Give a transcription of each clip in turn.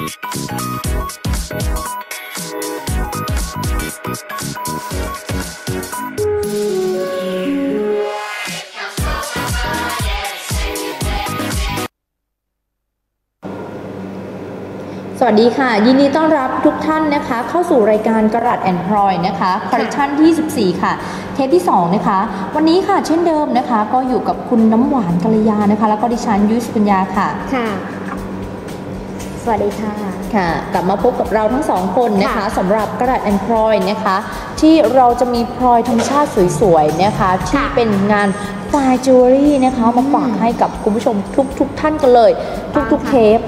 สวัสดีค่ะ ยินดีต้อนรับทุกท่านนะคะ เข้าสู่รายการกระดแอนพลอยนะคะคอลเลคชันที่14 ค่ะ เทปที่ 2 นะคะ วันนี้ค่ะเช่นเดิมนะคะ ก็อยู่กับคุณน้ำหวานกัลยานะคะ แล้วก็ดิฉันยุ้ยสุปัญญาค่ะค่ะ สวัสดีค่ะค่ะ กลับมาพบกับเราทั้งสองคนนะคะค่ะสำหรับกระดาษแอนพลอยนะคะ ที่เราจะมีพลอยธรรมชาติสวยๆนะคะ ที่ค่ะเป็นงานฟายจิวเวลรี่นะคะมาฝากให้กับคุณผู้ชมทุกๆท่านกันเลย ทุกๆเทป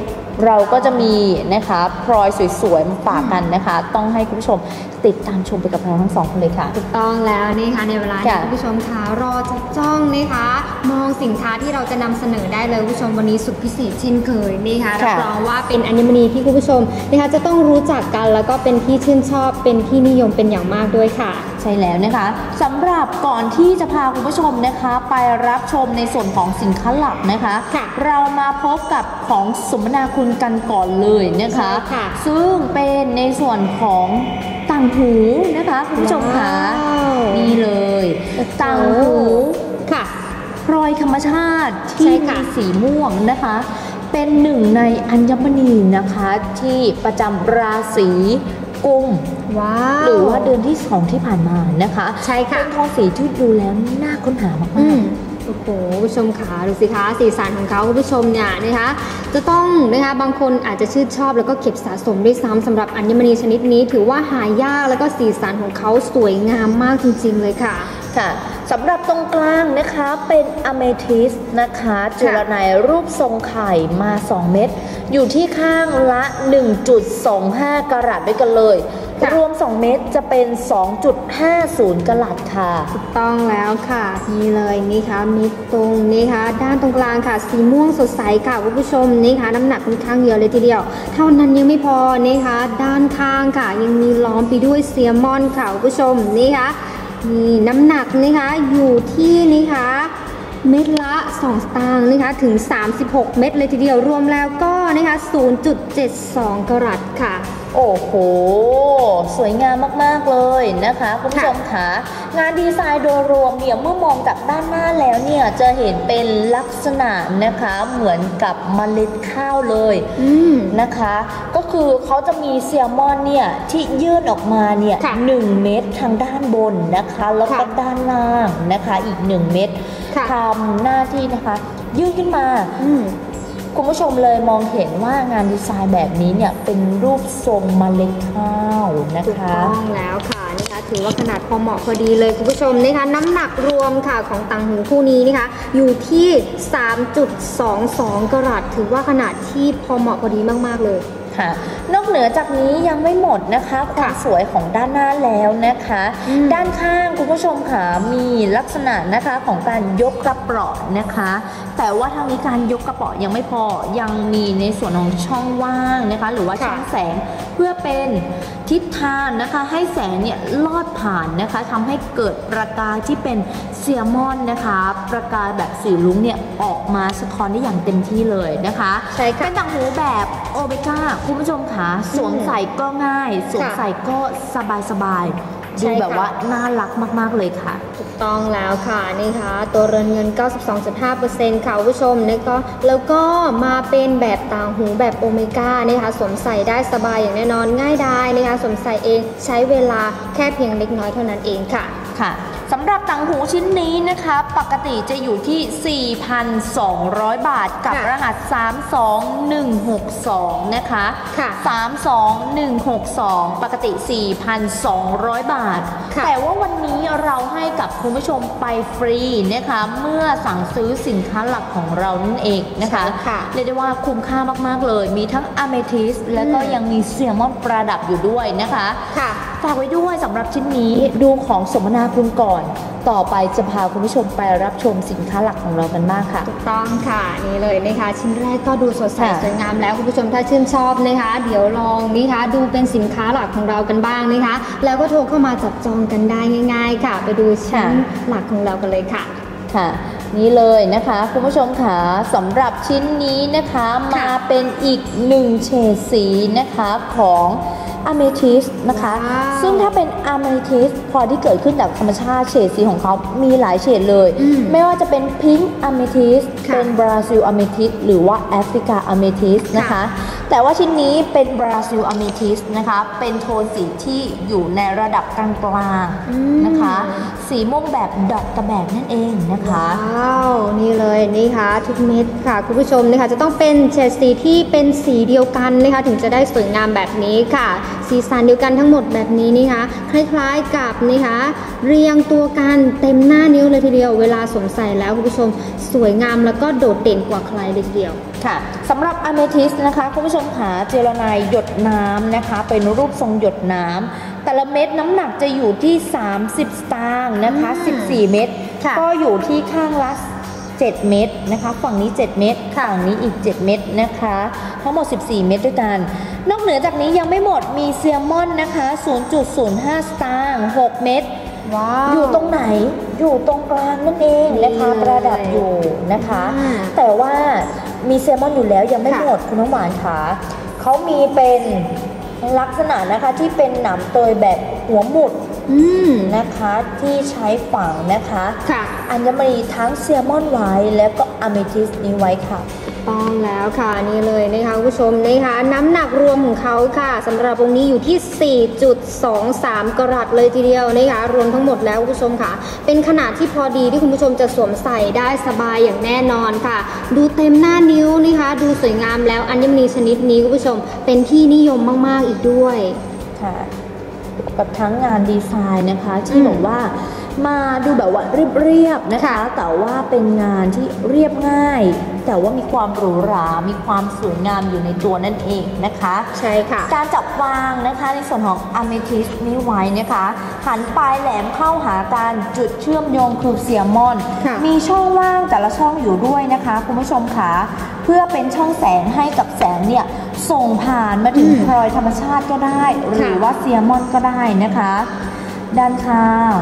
เราก็จะมีนะคะพลอยสวยๆมาฝากกันนะคะ ต้องให้คุณผู้ชมติดตามชมไปกับเราทั้งสองคนเลยค่ะ ถูกต้องแล้วนี่ค่ะในเวลานี้ค่ะ คุณผู้ชมคะรอจะจ้องนะคะ มองสินค้าที่เราจะนำเสนอได้เลยคุณผู้ชมวันนี้สุดพิเศษเช่นเคยนี่ค่ะรับค่ะรองว่าเป็นอัญมณีที่คุณผู้ชมนะคะจะต้องรู้จักกันแล้วก็เป็นที่ชื่นชอบเป็นที่นิยมเป็นอย่างมากด้วยค่ะ ใช่แล้วนะคะสำหรับก่อนที่จะพาคุณผู้ชมนะคะ ไปรับชมในส่วนของสินค้าหลักนะคะ ค่ะเรามาพบกับของสมนาคุณกันก่อนเลยนะคะ ใช่ค่ะซึ่งเป็นในส่วนของต่างหูนะคะคุณผู้ชมคะว้าวนี่เลยโอ้โห ต่างหู ค่ะ พลอยธรรมชาติใช่ที่ค่ะมีสีม่วงนะคะ เป็นหนึ่งในอัญมณีนะคะที่ประจำราศี กุมว้าวหรือว่าเดือนที่สองที่ผ่านมานะคะใช่ค่ะเป็นทองสีที่ดูแล้วน่าค้นหามากอืมโอ้โหคุณผู้ชมขาดูสิคะสีสันของเขาคุณผู้ชมเนี่ยนะคะจะต้องนะคะบางคนอาจจะชื่นชอบแล้วก็เก็บสะสมด้วยซ้ำสำหรับอัญมณีชนิดนี้ ถือว่าหายากแล้วก็สีสันของเขาสวยงามมากจริง ๆ เลยค่ะๆ ค่ะสำหรับตรงกลางนะคะเป็นอเมทิสนะคะ จุลไนรูปทรงไข่มา 2 เม็ดอยู่ที่ข้างละ 1.25 กรัตด้วยกันเลยค่ะรวม 2 เม็ดจะเป็น 2.50 กรัตค่ะถูกต้องแล้วค่ะนี่เลยนี่ค่ะมีตรงนี่ค่ะ ด้านตรงกลางค่ะ สีม่วงสดใสค่ะคุณผู้ชมนี่ค่ะน้ำหนักค่อนข้างเยอะเลยทีเดียว เท่านั้นยังไม่พอนี่ค่ะด้านข้างค่ะ ยังมีล้อมไปด้วยเซียมอนค่ะคุณผู้ชมนี่ค่ะ นี่น้ำหนักนะคะอยู่ที่นี่ค่ะเม็ดละ 2 สตางค์นะคะถึง 36 เม็ดเลยทีเดียวรวมแล้วก็นะคะ0.72 กรัตค่ะ โอ้โห สวยงามมาก ๆ เลยนะคะ คุณผู้ชมคะงานดีไซน์โดยรวมเนี่ยเมื่อมองจากด้านหน้าแล้วเนี่ยจะเห็นเป็นลักษณะนะคะเหมือนกับเมล็ดข้าวเลยอืมนะคะ ก็คือเขาจะมีเซียมอนเนี่ยที่ยื่นออกมาเนี่ยค่ะหนึ่งเม็ดทางด้านบนนะคะ แล้วก็ค่ะด้านล่างนะคะ อีกหนึ่งเม็ดค่ะทำหน้าที่นะคะ ยื่นขึ้นมาอืม คุณผู้ชมเลยมองเห็นว่างานดีไซน์แบบนี้เนี่ยเป็นรูปทรงเมล็ดข้าวนะถูกคะต้องแล้วค่ะนะคะถือว่าขนาดพอเหมาะพอดีเลยคุณผู้ชมนะคะน้ำหนักรวมค่ะของต่างหูคู่นี้นะคะ อยู่ที่ 3.22 กรัตถือว่าขนาดที่พอเหมาะพอดีมาก ๆ เลยค่ะนอกเหนือจากนี้ยังไม่หมดนะคะความสวยของด้านหน้าแล้วนะคะอืมด้านข้างคุณผู้ชมค่ะมีลักษณะนะคะของการยกกระเป๋อนะคะ แต่ว่าทางนี้การยกกระเป๋อยังไม่พอยังมีในส่วนของช่องว่างนะคะ หรือว่าค่ะช่องแสงเพื่อเป็นทิศทางนะคะ ให้แสงเนี่ยลอดผ่านนะคะทำให้เกิดประกายที่เป็นเซียมอนนะคะ ประกายแบบสีลุ้งเนี่ยออกมาสะท้อนได้อย่างเต็มที่เลยนะคะใช่ค่ะเป็นต่างหูแบบโอเมก้าคุณผู้ชมคะสวมใส่ก็ง่าย สวมใส่ก็สบายสบายๆใช่ ดูค่ะแบบว่าน่ารักมาก ๆ เลยค่ะ ถูกต้องแล้วค่ะนี่ค่ะตัวเรือนเงิน 92.5%ค่ะคุณผู้ชมนี่ก็แล้วก็มาเป็นแบบต่างหูแบบโอเมก้านะคะสวมใส่ได้สบายอย่างแน่นอนง่ายดายนะคะสวมใส่เองใช้เวลาแค่เพียงเล็กน้อยเท่านั้นเองค่ะค่ะ สำหรับต่างหูชิ้นนี้นะคะ ปกติจะอยู่ที่ 4,200 บาทกับค่ะรหัส 32162 นะคะค่ะ32162 ปกติ 4,200 บาท ค่ะ แต่ว่าวันนี้เราให้กับคุณผู้ชมไปฟรีนะคะ เมื่อสั่งซื้อสินค้าหลักของเรานั่นเองนะคะใช่ค่ะ เรียกได้ว่าคุ้มค่ามาก ๆ เลย มีทั้งอเมทิสและก็อืมยังมีเซียมอนประดับอยู่ด้วยนะคะ ค่ะ ฝากไว้ด้วยสำหรับชิ้นนี้ดูของสมนาคุณก่อนต่อไปจะพาคุณผู้ชมไปรับชมสินค้าหลักของเรากันบ้างค่ะ ถูกต้องค่ะนี่เลยนะคะ ชิ้นแรกก็ดูสดใสค่ะสวยงามแล้วคุณผู้ชมถ้าชื่นชอบนะคะ เดี๋ยวลองนะคะดูเป็นสินค้าหลักของเรากันบ้างนะคะ แล้วก็โทรเข้ามาจับจองกันได้ง่าย ๆ ค่ะ ไปดูชิ้นหลักของเรากันเลยค่ะค่ะนี่เลยนะคะคุณผู้ชมค่ะสำหรับชิ้นนี้นะคะมาเป็นอีกหนึ่งเฉดสีนะคะของ อะเมทิสนะคะว้าวซึ่งถ้าเป็นอะเมทิสพอที่เกิดขึ้นจากธรรมชาติเฉดสีของเขามีหลายเฉดเลยอืมไม่ว่าจะเป็นพิงค์อะเมทิสค่ะเป็นบราซิลอะเมทิสหรือว่าแอฟริกาอะเมทิสนะคะค่ะแต่ว่าชิ้นนี้เป็นบราซิลอะเมทิสนะคะ เป็นโทนสีที่อยู่ในระดับกลางๆนะคะ สีม่วงแบบดอทกระแบกนั่นเองนะคะว้าวนี่เลยนี่ค่ะทุกเม็ดค่ะคุณผู้ชมนะคะจะต้องเป็นเฉดสีที่เป็นสีเดียวกันนะคะถึงจะได้สวยงามแบบนี้ค่ะสีสันเดียวกันทั้งหมดแบบนี้นี่คะ คล้ายๆกับนะคะ เรียงตัวกันเต็มหน้านิ้วเลยทีเดียว เวลาสวมใส่แล้วคุณผู้ชมสวยงามแล้วก็โดดเด่นกว่าใครเลยทีเดียวค่ะสำหรับอะเมทิสนะคะคุณผู้ชมค่ะเจลไนหยดน้ำนะคะ เป็นรูปทรงหยดน้ำแต่ละเม็ดน้ำหนักจะอยู่ที่ 30 สตางค์นะคะอืม14 เม็ดค่ะก็อยู่ที่ข้างละ 7 เม็ดนะคะ ฝั่งนี้ 7 เม็ดฝั่งนี้อีก 7 เม็ดนะคะ ทั้งหมด 14 เม็ดด้วยกัน นอกเหนือจากนี้ยังไม่หมดมีเซียมอนนะคะ 0.05 สตางค์6เม็ดว้าวอยู่ตรงไหนอยู่ตรงกลางนั่นเองนะคะนี่เลยประดับอยู่นะคะอ่าแต่ว่ามีแซลมอนอยู่แล้วยังไม่ค่ะหมดคุณน้องหวานค่ะเขามีเป็นลักษณะนะคะที่เป็นหนามเตยแบบหัวหมุด อืมนะคะที่ใช้ฝังนะคะค่ะอัญมณีทั้งแซลมอนไว้ แล้วก็อะเมทิสนี้ไว้ค่ะต้องแล้วค่ะนี่เลยนะคะคุณผู้ชมนะคะน้ำหนักรวมของเขาค่ะสำหรับวงนี้อยู่ที่ 4.23 กรัตเลยทีเดียวนะคะรวมทั้งหมดแล้วคุณผู้ชมค่ะ เป็นขนาดที่พอดีที่คุณผู้ชมจะสวมใส่ได้สบายอย่างแน่นอนค่ะ ดูเต็มหน้านิ้วนะคะดูสวยงามแล้วอัญมณีชนิดนี้คุณผู้ชม เป็นที่นิยมมาก ๆ อีกด้วยค่ะ กับทั้งงานดีไซน์นะคะที่อืมบอกว่ามาดูแบบว่าเรียบๆนะคะค่ะแต่ว่าเป็นงานที่เรียบง่าย แต่ว่ามีความหรูหรา มีความสวยงามอยู่ในตัวนั่นเองนะคะ ใช่ค่ะ การจับวางนะคะในส่วนของอะเมทิสนี้ไว้นะคะ หันปลายแหลมเข้าหากันจุดเชื่อมโยงคือเซียมอนค่ะมีช่องว่างแต่ละช่องอยู่ด้วยนะคะ คุณผู้ชมคะเพื่อเป็นช่องแสงให้กับแสงเนี่ย ส่งผ่านมาถึงอืมพลอยธรรมชาติก็ได้ หรือค่ะว่าเซียมอนก็ได้นะคะ ด้านข้าง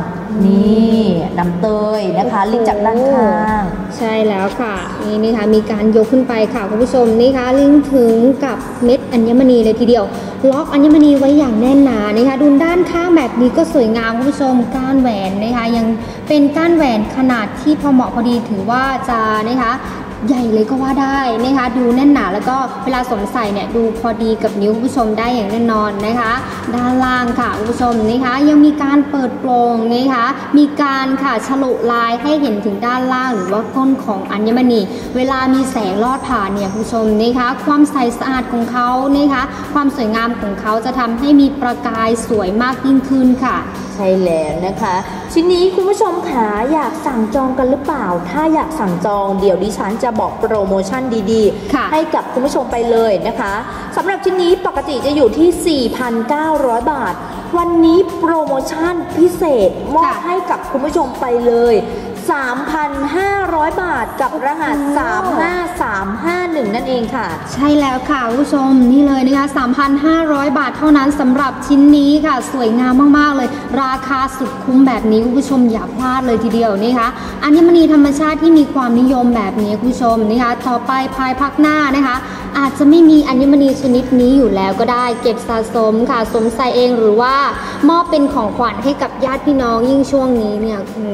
นี่น้ำเตยนะคะโอ้โหลิงจากด้านข้างใช่แล้วค่ะนี่นี่ค่ะมีการยกขึ้นไปค่ะคุณผู้ชมนี่ค่ะลิงก์ถึงกับเม็ดอัญมณีเลยทีเดียว ล็อกอัญมณีไว้อย่างแน่นหนานะคะดูด้านข้างแบบนี้ก็สวยงามคุณผู้ชมก้านแหวนนะคะยังเป็นก้านแหวนขนาดที่พอเหมาะพอดีถือว่าจะนะคะ ใหญ่เลยก็ว่าได้นะคะดูแน่นหนาแล้วก็เวลาสวมใส่เนี่ยดูพอดีกับนิ้วคุณผู้ชมได้อย่างแน่นอนนะคะ ด้านล่างค่ะคุณผู้ชมนะคะยังมีการเปิดโปรงนะคะมีการค่ะฉลุลายให้เห็นถึงด้านล่าง หรือว่าก้นของอัญมณี เวลามีแสงลอดผ่านเนี่ยคุณผู้ชมนะคะความใสสะอาดของเขานะคะความสวยงามของเขาจะทำให้มีประกายสวยมากยิ่งขึ้นค่ะ ใช่แล้วนะคะชิ้นนี้คุณผู้ชมขาอยากสั่งจองกันหรือเปล่า ถ้าอยากสั่งจองเดี๋ยวดิฉันจะบอกโปรโมชั่นดีค่ะให้กับคุณผู้ชมไปเลยนะคะสำหรับชิ้นนี้ปกติจะอยู่ที่ 4,900 บาท วันนี้โปรโมชั่นพิเศษมอบค่ะให้กับคุณผู้ชมไปเลย 3,500 บาทกับรหัสโอ้โห35351 นั่นเองค่ะ ใช่แล้วค่ะคุณผู้ชมนี่เลยนะคะ 3,500 บาทเท่านั้นสำหรับชิ้นนี้ค่ะ สวยงามมากๆเลย ราคาสุดคุ้มแบบนี้คุณผู้ชมอย่าพลาดเลยทีเดียวนะคะ อัญมณีธรรมชาติที่มีความนิยมแบบนี้คุณผู้ชมนะคะ ต่อไปภายภาคหน้านะคะอาจจะไม่มีอัญมณีชนิดนี้อยู่แล้วก็ได้เก็บสะสมค่ะสวมใส่เองหรือว่ามอบเป็นของขวัญให้กับญาติพี่น้องยิ่งช่วงนี้เนี่ยคุณ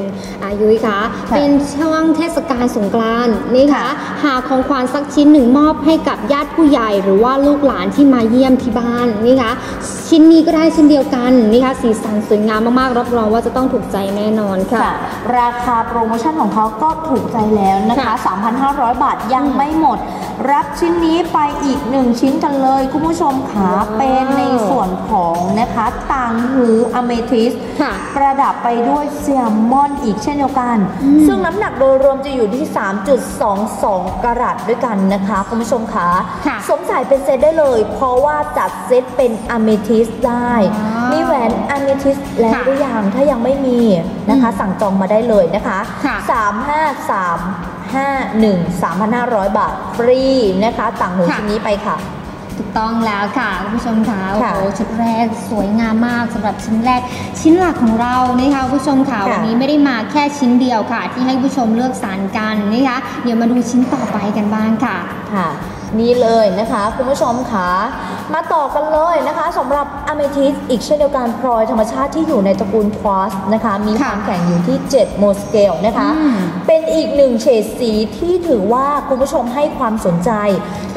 อายุยคะค่ะเป็นช่วงเทศกาลสงกรานต์นี่ค่ะ หาของขวัญสักชิ้นหนึ่งมอบให้กับญาติผู้ใหญ่หรือว่าลูกหลานที่มาเยี่ยมที่บ้านนี่คะชิ้นนี้ก็ได้เช่นเดียวกันนี่คะสีสันสวยงามมากๆรับรองว่าจะต้องถูกใจแน่นอนค่ะ ค่ะราคาโปรโมชั่นของเขาก็ถูกใจแล้วนะคะ ค่ะ3,500 บาทยังอืมไม่หมด รับชิ้นนี้ไปอีกหนึ่งชิ้นกันเลยคุณผู้ชมค่ะว้าวเป็นในส่วนของนะคะต่างหืออเมทิสค่ะประดับไปด้วยแซลมอนอีกเช่นเดียวกันอืมซึ่งน้ำหนักโดยรวมจะอยู่ที่ 3.22 กรัตด้วยกันนะคะ คุณผู้ชมค่ะค่ะสวมใส่เป็นเซตได้เลย เพราะว่าจัดเซตเป็นอเมทิสได้ว้าวมีแหวนอเมทิสแล้วค่ะหรือยังถ้ายังไม่มีนะคะอืมสั่งจองมาได้เลยนะคะค่ะ3 5 3 5 1 3,500 บาทฟรีนะคะ ต่างหูค่ะชิ้นนี้ไปค่ะถูกต้องแล้วค่ะคุณผู้ชมค่ะโอ้ค่ะโหชุดแรกสวยงามมากสำหรับชิ้นแรก ชิ้นหลักของเรานะคะคุณผู้ชมค่ะค่ะวันนี้ไม่ได้มาแค่ชิ้นเดียวค่ะ ที่ให้ผู้ชมเลือกสรรกันนะคะเดี๋ยวมาดูชิ้นต่อไปกันบ้างค่ะค่ะ นี่เลยนะคะคุณผู้ชมค่ะมาต่อกันเลยนะคะสำหรับอเมทิสอีกเช่นเดียวกันพลอยธรรมชาติที่อยู่ในตระกูลควอสนะคะ มีคค่ะวามแข็งอยู่ที่ 7 โมสเกลนะคะอืมเป็นอีกหนึ่งเฉดสีที่ถือว่าคุณผู้ชมให้ความสนใจ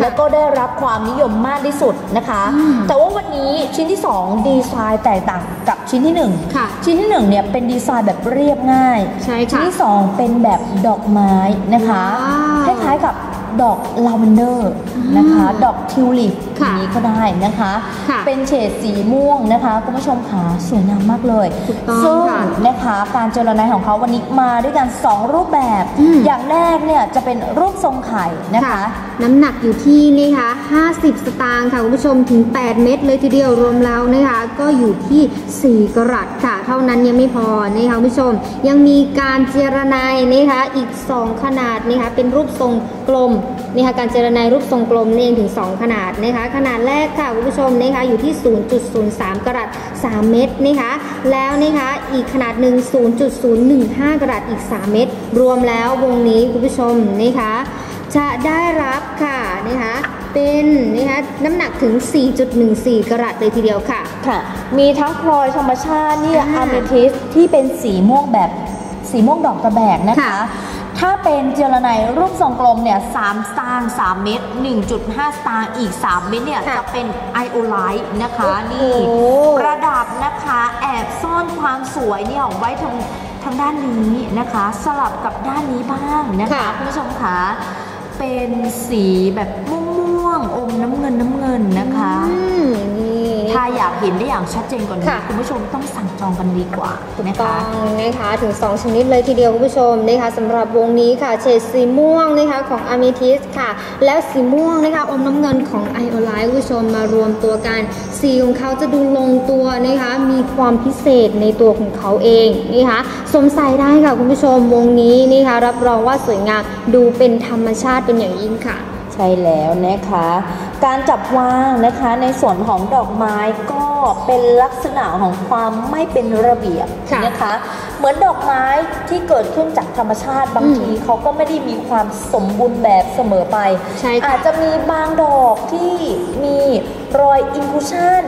แล้วก็ได้รับความนิยมมากที่สุดนะคะอืมแต่ว่าวันนี้ชิ้นที่ 2 ดีไซน์แตกต่างกับชิ้นที่1ค่ะชิ้นที่1เนี่ยเป็นดีไซน์แบบเรียบง่ายใช่ชิ้นค่ะที่ 2 เป็นแบบดอกไม้นะคะคว้าวล้ายๆกับ ดอกลาเวนเดอร์นะคะอ่าดอกทิวลิปอค่ะย่างนี้ก็ได้นะคะค่ะเป็นเฉดสีม่วงนะคะคุณผู้ชมขาสวยงามมากเลยถูกต้องซึ่งค่ะนะคะการเจรไนของเขาวันนี้มาด้วยกัน 2 รูปแบบอืมอย่างแรกเนี่ยจะเป็นรูปทรงไข่นะคะ น้ำหนักอยู่ที่นี่ค่ะ50 สตางค์ค่ะคุณผู้ชมถึง 8 เม็ดเลยทีเดียวรวมแล้วนะคะ ก็อยู่ที่ 4 กรัตค่ะ เท่านั้นยังไม่พอนะคะคุณผู้ชม ยังมีการเจรไนายนะคะอีก 2 ขนาดนะคะเป็นรูปทรงกลม นี่ค่ะการเจรไนายรูปทรงกลมนี่เองถึง 2 ขนาดนะคะ ขนาดแรกค่ะคุณผู้ชมนะคะอยู่ที่ 0.03 กรัต3 เม็ดนะคะ แล้วนะคะอีกขนาดหนึ่ง0.015 กรัตอีก 3 เม็ดรวมแล้ววงนี้คุณผู้ชมนะคะจะได้รับค่ะนะคะเป็นนะคะน้ำหนักถึง 4.14 กรัตเลยทีเดียวค่ะ ค่ะ มีทั้งพลอยธรรมชาติเนี่ยอ่าอะเมทิสที่เป็นสีม่วงแบบสีม่วงดอกกระแบกนะคะค่ะ ถ้าเป็นเจลไนรูปทรงกลมเนี่ย3สตางค์3เม็ด1.5สตางค์อีก3เม็ดเนี่ยค่ะจะเป็นไอโอไลท์นะคะโอ้นี่โหประดับนะคะแอบซ่อนความสวยเนี่ยไว้ทางทางด้านนี้นะคะ สลับกับด้านนี้บ้างนะคะค่ะคุณผู้ชมคะเป็นสีแบบม่วงๆอมน้ำเงินน้ำเงินนะคะอืมนี่ถ้าอยากเห็นได้อย่างชัดเจนกว่านี้ ค่ะ คุณผู้ชมต้องสั่งจองกันดีกว่านะต้อคะ งนะคะถึง 2 ชนิดเลยทีเดียวคุณผู้ชมนะคะสำหรับวงนี้ค่ะเฉดสีม่วงนะคะของอ m ม t ทิสค่ะ แล้วสีม่วงนะคะอมน้ำเงินของไอโอไลท์คุณผู้ชมมารวมตัวกัน สีของเขาจะดูลงตัวนะคะมีความพิเศษในตัวของเขาเองนะคะสวมใส่ได้ค่ะคุณผู้ชมวงนี้นะคะรับรองว่าสวยงามดูเป็นธรรมชาติเป็นอย่างยิ่งค่ะ ใช่แล้วนะคะ การจับวางนะคะในส่วนของดอกไม้ก็เป็นลักษณะของความไม่เป็นระเบียบค่ะนะคะ เหมือนดอกไม้ที่เกิดขึ้นจากธรรมชาติบางอืมทีเขาก็ไม่ได้มีความสมบูรณ์แบบเสมอไปใช่ค่ะอาจจะมีบางดอกที่มีรอยอินคูชัน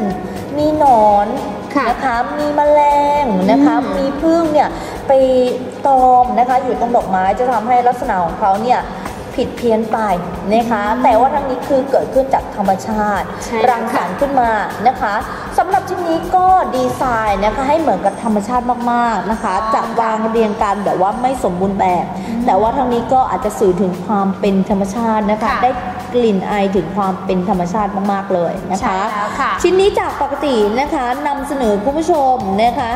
มีหนอนค่ะนะคะมีแมลงนะคะอืมมีพึ่งเนี่ยไปตอมนะคะอยู่ตรงดอกไม้จะทำให้ลักษณะของเขาเนี่ย ผิดเพี้ยนไปนะคะ แต่ว่าทั้งนี้คือเกิดขึ้นจากธรรมชาติ ใช่แล้วรังสรรค์ขึ้นมานะคะสำหรับชิ้นนี้ก็ดีไซน์นะคะให้เหมือนกับธรรมชาติมากๆนะคะอ๋อจับวางเรียงกันแบบว่าไม่สมบูรณ์แบบ แต่ว่าทั้งนี้ก็อาจจะสื่อถึงความเป็นธรรมชาตินะคะ ค่ะ ได้ กลิ่นไอายถึงความเป็นธรรมชาติมากๆเลยนะคะใช่แล้วค่ะชิ้นนี้จากปกตินะคะนำเสนอคุณผู้ชมนะคะ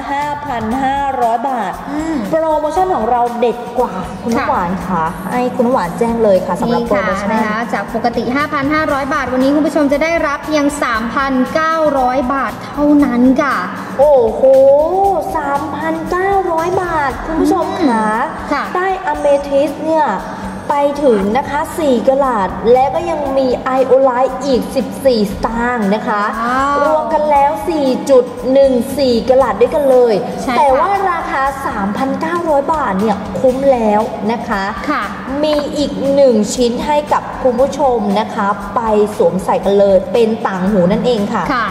5,500 บาทอืมโปรโมชั่นของเราเด็ดกว่าคุณค่ะน้ำหวานค่ะให้คุณน้ำหวานแจ้งเลยค่ะสำหรับนี่โปรค่ะโมชั่นนะคะจากปกติ 5,500 บาท วันนี้คุณผู้ชมจะได้รับเพียง 3,900 บาทเท่านั้นค่ะ โอ้โห 3,900 บาท คุณผู้ชมค่ะค่ะได้อเมทิสเนี่ย ไปถึงนะคะ 4กะลัดและก็ยังมีไอโอไลท์อีก 14 สตางค์นะคะว้าวรวมกันแล้ว 4.14กะลัดด้วยกันเลยใช่แต่ค่ะว่าราคา 3,900 บาทเนี่ยคุ้มแล้วนะคะค่ะมีอีกหนึ่งชิ้นให้กับคุณผู้ชมนะคะ ไปสวมใส่กันเลยเป็นต่างหูนั่นเองค่ะค่ะ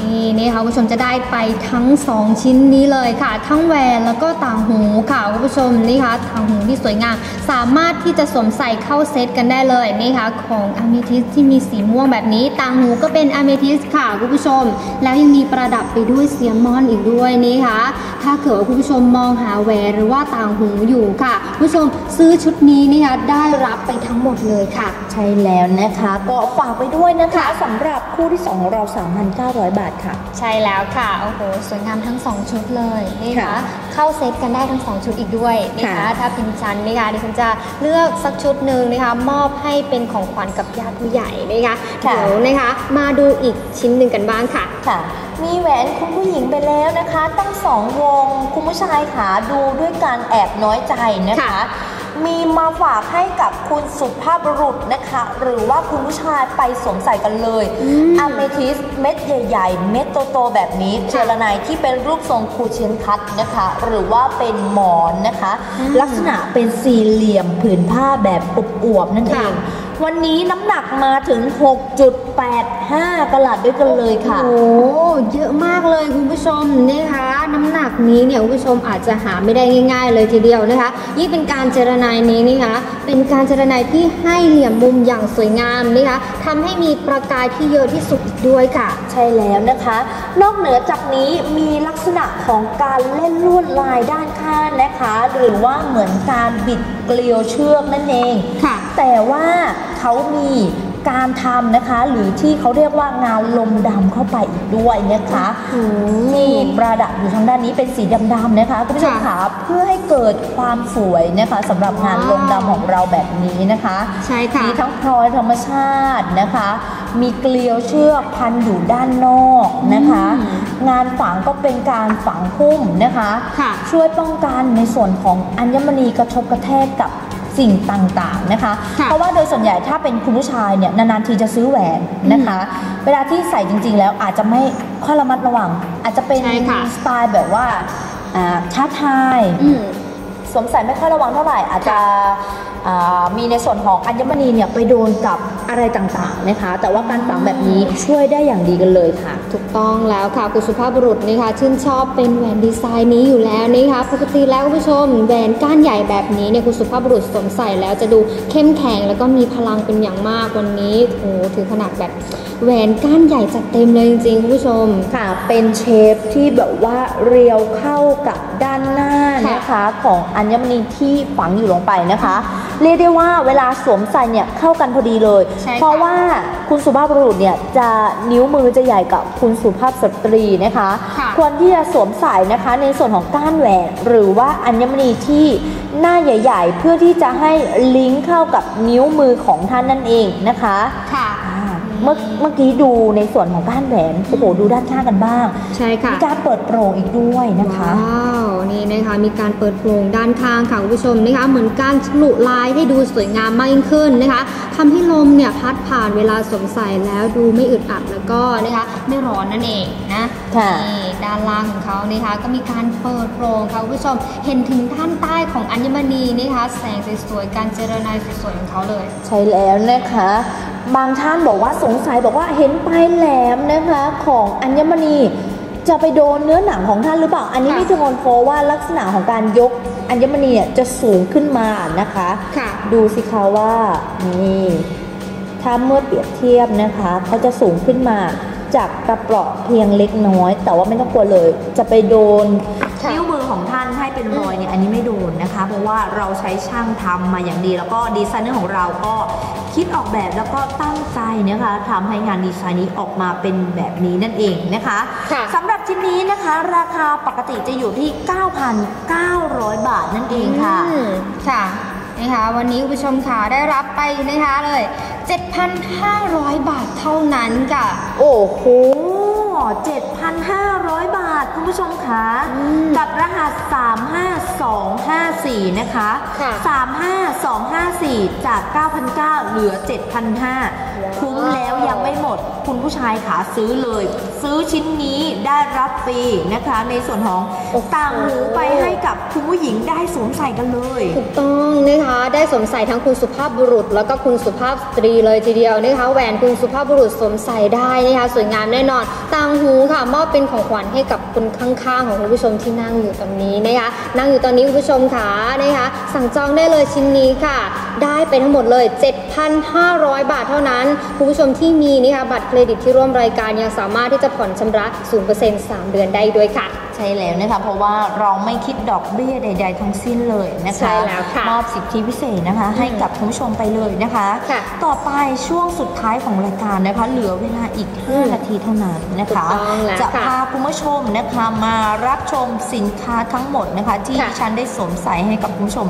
นี่นี่ค่ะคุณผู้ชมจะได้ไปทั้ง 2 ชิ้นนี้เลยค่ะ ทั้งแหวนแล้วก็ต่างหูค่ะคุณผู้ชมนี่ค่ะต่างหูที่สวยงามสามารถที่จะสวมใส่เข้าเซตกันได้เลยนี่ค่ะของอ m มทิสที่มีสีม่วงแบบนี้ ต่างหูก็เป็นอ m มทิสค่ะคุณผู้ชม แล้วยังมีประดับไปด้วยเซียมอนอีกด้วยนี่ค่ะ ถ้าเกิดว่าคุณผู้ชมมองหาแหวนหรือว่าต่างหูอยู่ค่ะคุณผู้ชมซื้อชุดนี้นี่ค่ะได้รับไปทั้งหมดเลยค่ะ ใช่แล้วนะคะ ก็ฝากไปด้วยนะคะสำหรับคู่ที่2ของเรา3,900บาทค่ะ ใช่แล้วค่ะ โอ้โห สวยงามทั้ง 2 ชุดเลยนี่ค่ะค่ะเข้าเซตกันได้ทั้ง 2 ชุดอีกด้วยนะคะ ค่ะ ถ้าเป็นฉันนะคะดิฉันจะเลือกสักชุดหนึ่งนะคะ มอบให้เป็นของขวัญกับญาติผู้ใหญ่นะคะค่ะ เดี๋ยวนะคะ มาดูอีกชิ้นหนึ่งกันบ้างค่ะ ค่ะ มีแหวนคุณผู้หญิงไปแล้วนะคะ ตั้งสองวงคุณผู้ชายขาดูด้วยการแอบน้อยใจนะคะ ค่ะ มมีมาฝากให้กับคุณสุภาพบุรุษนะคะ หรือว่าคุณผู้ชายไปสวมใส่กันเลยอืมอะเมทิสเม็ดใหญ่ ๆ เม็ดโตๆแบบนี้เจลไนที่เป็นรูปทรงคูเชนคัตนะคะ หรือว่าเป็นหมอนนะคะอืมลักษณะเป็นสี่เหลี่ยมผืนผ้าแบบอวบๆนั่นเอค่ะง วันนี้น้ำหนักมาถึง 6.85กะลัดด้วยกันเลยค่ะ โอ้เยอะมากเลยคุณผู้ชมนะคะ น้ำหนักนี้เนี่ยคุณผู้ชมอาจจะหาไม่ได้ง่าย ๆ เลยทีเดียวนะคะยิ่งเป็นการเจรนายนี้นะคะ เป็นการเจรนายที่ให้เหลี่ยมมุมอย่างสวยงามนะคะทำให้มีประกายที่เยอะที่สุดอีกด้วยค่ะ ใช่แล้วนะคะ นอกเหนือจากนี้มีลักษณะของการเล่นลวดลายด้านข้างนะคะ หรือว่าเหมือนการบิดเกลียวเชือกนั่นเองค่ะแต่ว่า เขามีการทำนะคะ หรือที่เขาเรียกว่างานลมดำเข้าไปอีกด้วยนะคะโอ้ที่ประดับอยู่ทางด้านนี้เป็นสีดำๆนะคะคุณผู้ชมค่ะค่ะเพื่อให้เกิดความสวยนะคะสำหรับงานลมดำของเราแบบนี้นะคะใช่ค่ะมีทั้งพลอยธรรมชาตินะคะ มีเกลียวเชือกพันอยู่ด้านนอกนะคะอืมงานฝังก็เป็นการฝังพุ่มนะคะค่ะช่วยป้องกันในส่วนของอัญมณีกระทบกระแทกกับ สิ่งต่างๆนะคะ ค่ะเพราะว่าโดยส่วนใหญ่ถ้าเป็นคุณผู้ชายเนี่ยนานๆทีจะซื้อแหวนนะคะ เวลาที่ใส่จริงๆ แล้วอาจจะไม่ค่อยระมัดระวัง อาจจะเป็นใช่ค่ะ สไตล์แบบว่าอ่าท้าทาย อืม สวมใส่ไม่ค่อยระวังเท่าไหร่อาจจะอ่ามีในส่วนของอัญมณีเนี่ยไปโดนกับ อะไรต่างๆนะคะ แต่ว่าการฝังแบบนี้ช่วยได้อย่างดีกันเลยค่ะ ถูกต้องแล้วค่ะคุณสุภาพบุรุษนะคะชื่นชอบเป็นแหวนดีไซน์นี้อยู่แล้วนะคะปกติแล้วคุณผู้ชมแหวนก้านใหญ่แบบนี้เนี่ยคุณสุภาพบุรุษสวมใส่แล้วจะดูเข้มแข็งแล้วก็มีพลังเป็นอย่างมากวันนี้โอ้โหถึงขนาดแบบแหวนก้านใหญ่จัดเต็มเลยจริงๆคุณผู้ชมค่ะเป็นเชฟที่แบบว่าเรียวเข้ากับ ด้านหน้านะคะของอัญมณีที่ฝังอยู่ลงไปนะคะ เรียกได้ว่าเวลาสวมใส่เนี่ยเข้ากันพอดีเลยใช่ค่ะเพราะว่าคุณสุภาพบุรุษเนี่ยจะนิ้วมือจะใหญ่กับคุณสุภาพสตรีนะคะค่ะควรที่จะสวมใส่นะคะในส่วนของก้านแหวนหรือว่าอัญมณีที่หน้าใหญ่ ๆ เพื่อที่จะให้ลิงก์เข้ากับนิ้วมือของท่านนั่นเองนะคะค่ะอ่า เมื่อเมื่อกี้ดูในส่วนของก้านแหวนโอ้โหดูด้านข้างกันบ้างใช่ค่ะมีการเปิดโปร่งอีกด้วยนะคะว้าวนี่นะคะมีการเปิดโปร่งด้านข้างค่ะคุณผู้ชมนะคะเหมือนการฉลุลายให้ดูสวยงามมากยิ่งขึ้นนะคะทำให้ลมเนี่ยพัดผ่านเวลาสวมใส่แล้วดูไม่อึดอัดแล้วก็นะคะไม่ร้อนนั่นเอง นะค่ะนี่ด้านล่างของเขานะคะก็มีการเปิดโปร่งค่ะคุณผู้ชมเห็นถึงด้านใต้ของอัญมณีนะคะแสงสวยๆการเจรไนายสวยๆของเขาเลย ใช่แล้วนะคะบางท่านบอกว่าสงสัยบอกว่าเห็นปลายแหลมนะคะของอัญมณีจะไปโดนเนื้อหนังของท่านหรือเปล่า อันนี้ค่ะไม่โดนเพราะว่าลักษณะของการยกอัญมณีเนี่ยจะสูงขึ้นมานะคะค่ะดูสิคะว่านี่ถ้าเมื่อเปรียบเทียบนะคะเขาจะสูงขึ้นมา จากกระเปราะเพียงเล็กน้อย แต่ว่าไม่ต้องกลัวเลย จะไปโดนค่ะนิ้วมือของท่านให้เป็นรอยเนี่ยอันนี้ไม่โดนนะคะ เพราะว่าเราใช้ช่างทำมาอย่างดี แล้วก็ดีไซเนอร์ของเราก็คิดออกแบบแล้วก็ตั้งใจนะคะทำให้งานดีไซน์นี้ออกมาเป็นแบบนี้นั่นเองนะคะค่ะสำหรับชิ้นนี้นะคะ ราคาปกติจะอยู่ที่ 9,900 บาทนั่นเองค่ะอืมค่ะ นะคะ วันนี้คุณผู้ชมค่ะได้รับไปนะคะเลย 7,500 บาทเท่านั้นค่ะ โอ้โห 7,500 บาท คุณผู้ชมคะอืมกับรหัส 35254 นะคะ ค่ะ 35254 จาก 9,900 เหลือ 7,500 คุ้มแล้วยังไม่หมด คุณผู้ชายขาซื้อเลย ซื้อชิ้นนี้ได้รับฟรีนะคะ ในส่วนของโอ้โห ต่างหูไปให้กับคุณผู้หญิงได้สวมใส่กันเลย ถูกต้องนะคะ ได้สวมใส่ทั้งคุณสุภาพบุรุษ แล้วก็คุณสุภาพสตรีเลยทีเดียวนะคะ แหวนคุณสุภาพบุรุษสวมใส่ได้นะคะ สวยงามแน่นอน ต่างหูค่ะ มอบเป็นของขวัญให้กับคนข้างๆ ของคุณผู้ชมที่นั่งอยู่ตรงนี้นะคะ นั่งอยู่ตอนนี้คุณผู้ชมค่ะนะคะ สั่งจองได้เลยชิ้นนี้ค่ะ ได้ไปทั้งหมดเลย 7,500 บาทเท่านั้น คุณผู้ชมที่มีนะคะบัตรเครดิตที่ร่วมรายการยังสามารถที่จะผ่อนชำระ 0% 3 เดือนได้ด้วยค่ะ ช่แล้วนะคะ เพราะว่าเราไม่คิดดอกเบี้ยใด ๆ ทั้งสิ้นเลยนะคะใช่แล้วค่ะมอบสิทธิพิเศษนะคะ ให้กับคุณผู้ชมไปเลยนะคะค่ะต่อไปช่วงสุดท้ายของรายการนะคะ เหลือเวลาอีกอืม5นาทีเท่านั้นนะคะถูกต้องแล้วจะค่ะพาคุณผู้ชมนะคะมารับชมสินค้าทั้งหมดนะคะ ที่ค่ะดิฉันได้สวมใส่ให้กับคุณผู้ชม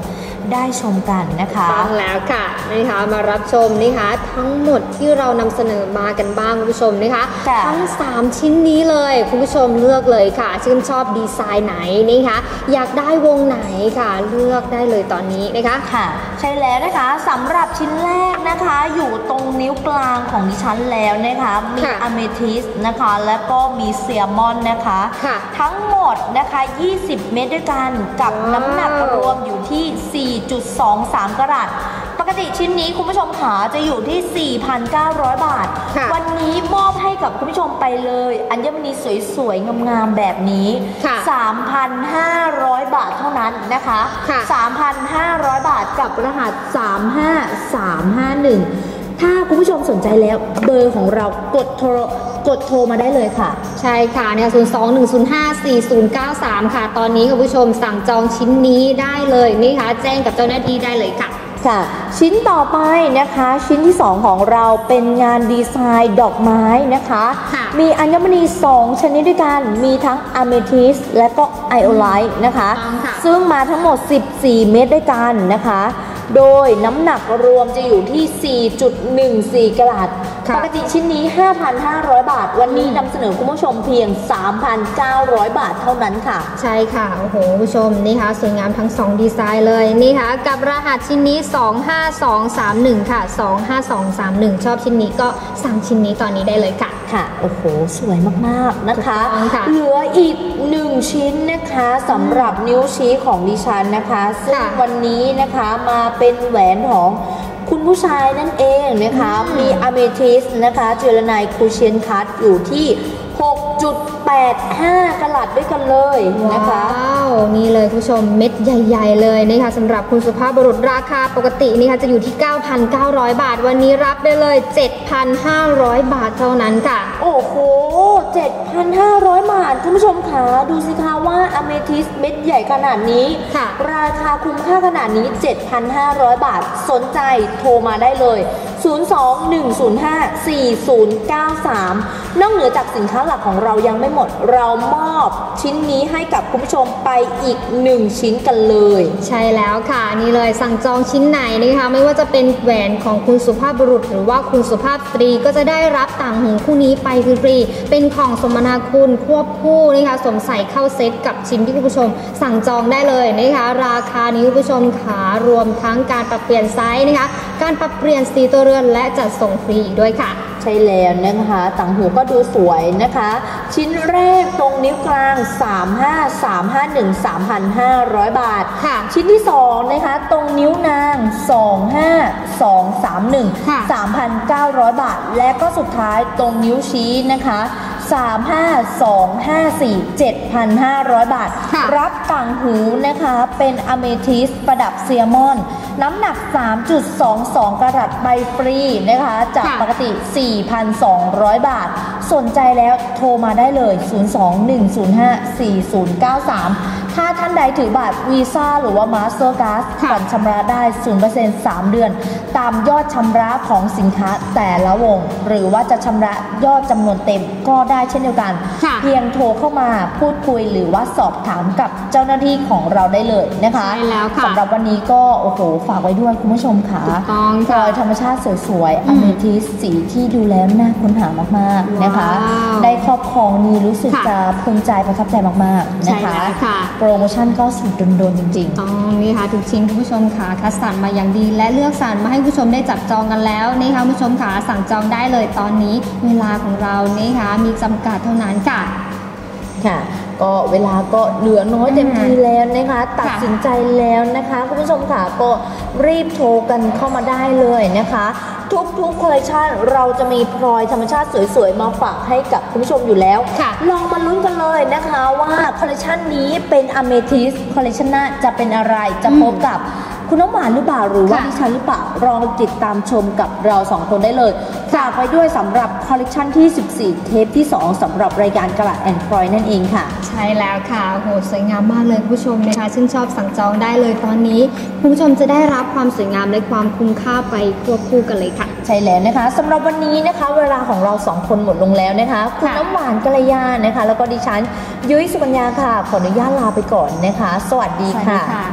ได้ชมกันนะคะต้องแล้วค่ะนะคะมารับชมนะคะทั้งหมดที่เรานำเสนอมากันบ้างคุณผู้ชมนะคะค่ะทั้ง 3 ชิ้นนี้เลยคุณผู้ชมเลือกเลยค่ะ ชื่นชอบอบดีไซน์ไหนนะคะอยากได้วงไหนค่ะ เลือกได้เลยตอนนี้นะคะค่ะ ใช่แล้วนะคะสำหรับชิ้นแรกนะคะ อยู่ตรงนิ้วกลางของดิฉันแล้วนะคะมีค่ะอะเมทิสนะคะ แล้วก็มีเซียมอนนะคะค่ะ ทั้งหมดนะคะ 20 เม็ดด้วยกันกับว้าวน้ำหนักรวมอยู่ที่ 4.23 กรัต ปกติชิ้นนี้คุณผู้ชมขาจะอยู่ที่ 4,900 บาท ค่ะวันนี้มอบให้กับคุณผู้ชมไปเลย อัญมณีสวยๆ งามๆ แบบนี้ ค่ะ3,500 บาทเท่านั้นนะคะ ค่ะ 3,500 บาทกับรหัส 35351 ถ้าคุณผู้ชมสนใจแล้วเบอร์ของเรากดโทรกดโทรมาได้เลยค่ะ ใช่ค่ะเนี่ย0 2 1 0 5 4 0 9 3 ค่ะ ตอนนี้คุณผู้ชมสั่งจองชิ้นนี้ได้เลยนี่ค่ะแจ้งกับเจ้าหน้าที่ได้เลยค่ะ ค่ะ ชิ้นต่อไปนะคะ ชิ้นที่ 2 ของเราเป็นงานดีไซน์ดอกไม้นะคะค่ะมีอัญมณี 2 ชนิดด้วยกัน มีทั้งอะเมทิสและก็ไอโอไลท์นะคะต้องค่ะซึ่งมาทั้งหมด 14 เม็ดด้วยกันนะคะ โดยน้ำหนักรวมจะอยู่ที่ 4.14 กรัตค่ะปกติชิ้นนี้ 5,500 บาท วันนี้นำเสนอคุณผู้ชมเพียง 3,900 บาทเท่านั้นค่ะ ใช่ค่ะ โอ้โหคุณผู้ชมนี่ค่ะสวยงามทั้ง 2 ดีไซน์เลยนี่ค่ะ กับรหัสชิ้นนี้ 25231 ค่ะ 25231 ชอบชิ้นนี้ก็สั่งชิ้นนี้ตอนนี้ได้เลยค่ะค่ะ โอ้โห สวยมากๆนะคะถูกต้องค่ะเหลืออีกหนึ่งชิ้นนะคะสำหรับนิ้วชี้ของดิฉันนะคะ ซึ่งค่ะวันนี้นะคะมาเป็นแหวนของคุณผู้ชายนั่นเองนะคะอืมมีอะเมทิสนะคะเจลไนคูเชนคัตอยู่ที่ 6.85กะลัดด้วยกันเลยนะคะว้าวนี่เลยคุณผู้ชมเม็ดใหญ่ ๆ เลยนะคะสำหรับคุณสุภาพบุรุษราคาปกตินี่ค่ะจะอยู่ที่ 9,900 บาท วันนี้รับได้เลย 7,500 บาทเท่านั้นค่ะ โอ้โห 7,500 บาท คุณผู้ชมคะดูสิคะว่าอเมทิสเม็ดใหญ่ขนาดนี้ค่ะราคาคุ้มค่าขนาดนี้ 7,500 บาท สนใจโทรมาได้เลย 02-105-4093 นอกเหนือจากสินค้าหลักของเรายังไม่หมด เรามอบชิ้นนี้ให้กับคุณผู้ชมไปอีกหนึ่งชิ้นกันเลย ใช่แล้วค่ะนี่เลยสั่งจองชิ้นไหนนะคะไม่ว่าจะเป็นแหวนของคุณสุภาพบุรุษ หรือว่าคุณสุภาพสตรีก็จะได้รับต่างหูคู่นี้ไปฟรีๆเป็นของสมนาคุณควบคู่นะคะสมใส่เข้าเซตกับชิ้นที่คุณผู้ชม สั่งจองได้เลยนะคะราคานี้คุณผู้ชมขารวมทั้งการปรับเปลี่ยนไซส์นะคะ การปรับเปลี่ยนสีตัวเรือนและจัดส่งฟรีอีกด้วยค่ะ ใช่แล้วนะคะต่างหูก็ดูสวยนะคะ ชิ้นแรกตรงนิ้วกลาง 35351 3,500 บาท ค่ะ ชิ้นที่2นะคะตรงนิ้วนาง 25231ค่ะ3,900 บาท และก็สุดท้ายตรงนิ้วชี้นะคะ35254 7,500 บาทค่ะรับต่างหูนะคะ เป็นอเมทิสประดับเซียมอน น้ำหนัก 3.22 กรัตใบฟรีนะคะ จากค่ะปกติ 4,200 บาท สนใจแล้วโทรมาได้เลย 02-105-4093 ถ้าท่านใดถือบัตรวีซ่าหรือว่ามาสเตอร์การ์ดค่ะผ่อนชำระได้0% 3 เดือน ตามยอดชำระของสินค้าแต่ละวง หรือว่าจะชำระยอดจำนวนเต็มก็ได้เช่นเดียวกันค่ะเพียงโทรเข้ามาพูดคุยหรือว่าสอบถามกับเจ้าหน้าที่ของเราได้เลยนะคะใช่แล้วค่ะสำหรับวันนี้ก็โอ้โหฝากไว้ด้วยคุณผู้ชมค่ะถูกต้องพลค่ะอยธรรมชาติสวยๆอือมเมทิสสีที่ดูแล้วน่าค้นหามากๆนะคะว้าวได้ครอบครองนี่รู้สึกค่ะจะภูมิใจประทับใจมากๆใช่นะคะแล้วค่ะโปรโมชั่นก็สุดโดนๆจริงๆต้องนี่ค่ะทุกชิ้นคุณผู้ชมค่ะคัดสรรมาอย่างดี และเลือกสรรมาให้คุณผู้ชมได้จับจองกันแล้วนี่ค่ะคุณผู้ชมค่ะสั่งจองได้เลยตอนนี้เวลาของเรานี่ค่ะมีจำกัดเท่านั้นค่ะค่ะก็เวลาก็เหลือน้อยเต็มทีแล้วนะคะ ตัดสินใจแล้วนะคะ คุณผู้ชมค่ะก็รีบโทรกันเข้ามาได้เลยนะคะ ทุกๆคอลเลคชันเราจะมีพลอยธรรมชาติสวยๆ มาฝากให้กับคุณผู้ชมอยู่แล้ว ค่ะ ลองมาลุ้นกันเลยนะคะว่าคอลเลคชันนี้เป็นอเมทิสคอลเลคชันหน้าจะเป็นอะไรจะพบกับ คุณน้ำหวานหรือเปล่าหรือว่าค่ะดิฉันหรือเปล่าลองติดตามชมกับเราสองคนได้เลยฝากไว้ด้วยสำหรับคอลเลกชันที่ 14 เทปที่ 2สำหรับรายการกระดาษแอนด์พลอยนั่นเองค่ะ ใช่แล้วค่ะโหสวยงามมากเลยคุณผู้ชมนะคะซึ่งชอบสั่งจองได้เลยตอนนี้คุณผู้ชมจะได้รับความสวยงามและความคุ้มค่าไปควบคู่กันเลยค่ะ ใช่แล้วนะคะสำหรับวันนี้นะคะ เวลาของเราสองคนหมดลงแล้วนะคะ คุณค่ะน้ำหวานกัลยานะคะ แล้วก็ดิฉันยุ้ยสุกัญญาค่ะ ขออนุญาตลาไปก่อนนะคะ สวัสดีสวัสดีค่ะค่ะ